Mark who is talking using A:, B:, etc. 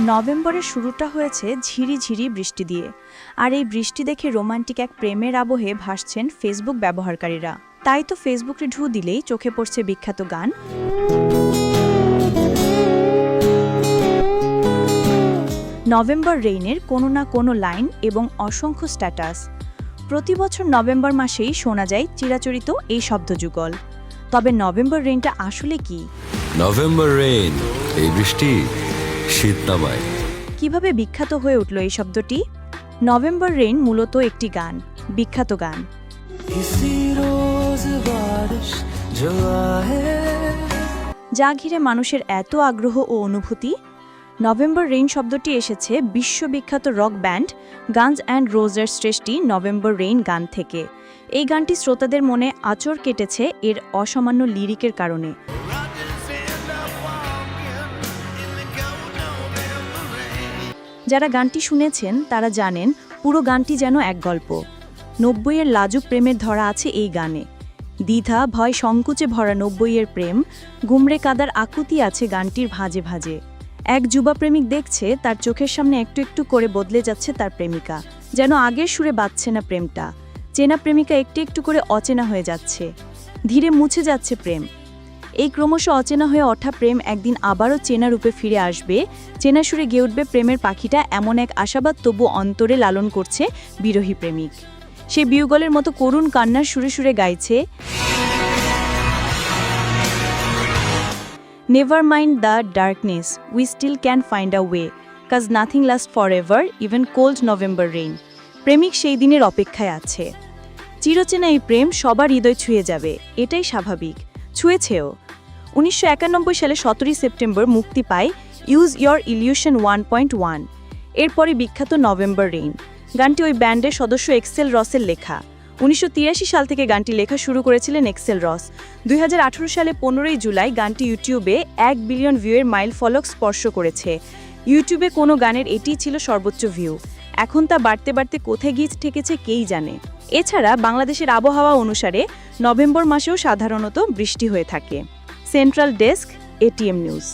A: নভেম্বরের শুরুটা হয়েছে ঝিরি ঝিরি বৃষ্টি দিয়ে। আর এই বৃষ্টি দেখে রোমান্টিক এক প্রেমের আবহে ভাসছেন ফেসবুক ব্যবহারকারীরা। তাই তো ফেসবুকে ঢু দিলেই চোখে পড়ছে বিখ্যাত গান। নভেম্বর রেইনের কোনো না কোনো লাইন এবং অসংখ্য স্ট্যাটাস। প্রতি বছর নভেম্বর মাসেই শোনা যায় চিরাচরিত এই শব্দযুগল। তবে নভেম্বর রেইনটা আসলে কি?
B: নভেম্বর রেইন, এই বৃষ্টি শীতনামায়
A: কীভাবে বিখ্যাত হয়ে উঠল এই শব্দটি? নভেম্বর রেইন মূলত একটি গান বিখ্যাত গান। যা ঘিরে মানুষের এত আগ্রহ ও অনুভূতি। নভেম্বর রেইন শব্দটি এসেছে বিশ্ববিখ্যাত রক ব্যান্ড গানস অ্যান্ড রোজের শ্রেষ্ঠী নভেম্বর রেইন গান থেকে। এই গানটি শ্রোতাদের মনে আচর কেটেছে এর অসামান্য লিরিকের কারণে। যারা গানটি শুনেছেন, তারা জানেন পুরো গানটি যেন এক গল্প। নব্বইয়ের লাজুক প্রেমের ধরা আছে এই গানে। দ্বিধা, ভয়, সংকুচে ভরা নব্বইয়ের প্রেম গুমড়ে কাদার আকুতি আছে গানটির ভাজে ভাজে। এক যুবা প্রেমিক দেখছে, তার চোখের সামনে একটু একটু করে বদলে যাচ্ছে তার প্রেমিকা। যেন আগের সুরে বাজছে না প্রেমটা। চেনা প্রেমিকা একটু একটু করে অচেনা হয়ে যাচ্ছে। ধীরে মুছে যাচ্ছে প্রেম। এই ক্রমশ অচেনা হয়ে ওঠা প্রেম একদিন আবারও চেনা রূপে ফিরে আসবে। চেনা সুরে গেয়ে উঠবে প্রেমের পাখিটা এমন এক আশাবাদ তবু অন্তরে লালন করছে বিরোহী প্রেমিক। সে বিউগলের মতো করুণ কান্নার সুরে সুরে গাইছে never mind the darkness we still can find a way cause nothing last forever even cold November rain প্রেমিক সেই দিনের অপেক্ষায় আছে। চিরচেনা এই প্রেম সবার হৃদয় ছুঁয়ে যাবে, এটাই স্বাভাবিক। ছুঁয়েছেও। উনিশশো একানব্বই সালে সতেরোই সেপ্টেম্বর মুক্তি পায় use your illusion one point one এরপরে বিখ্যাত নভেম্বর রেইন গানটি ওই ব্যান্ডের সদস্য এক্সেল রসের লেখা। উনিশশো তিরাশি সাল থেকে গানটি লেখা শুরু করেছিলেন এক্সেল রস। দুই হাজার আঠেরো সালে পনেরোই জুলাই গানটি ইউটিউবে এক বিলিয়ন ভিউয়ের মাইল ফলক স্পর্শ করেছে। ইউটিউবে কোনো গানের এটিই ছিল সর্বোচ্চ ভিউ। এখন তা বাড়তে বাড়তে কোথায় গিয়ে ঠেকেছে কেই জানে। এছাড়া বাংলাদেশের আবহাওয়া অনুসারে নভেম্বর মাসেও সাধারণত বৃষ্টি হয়ে থাকে। Central desk ATM news.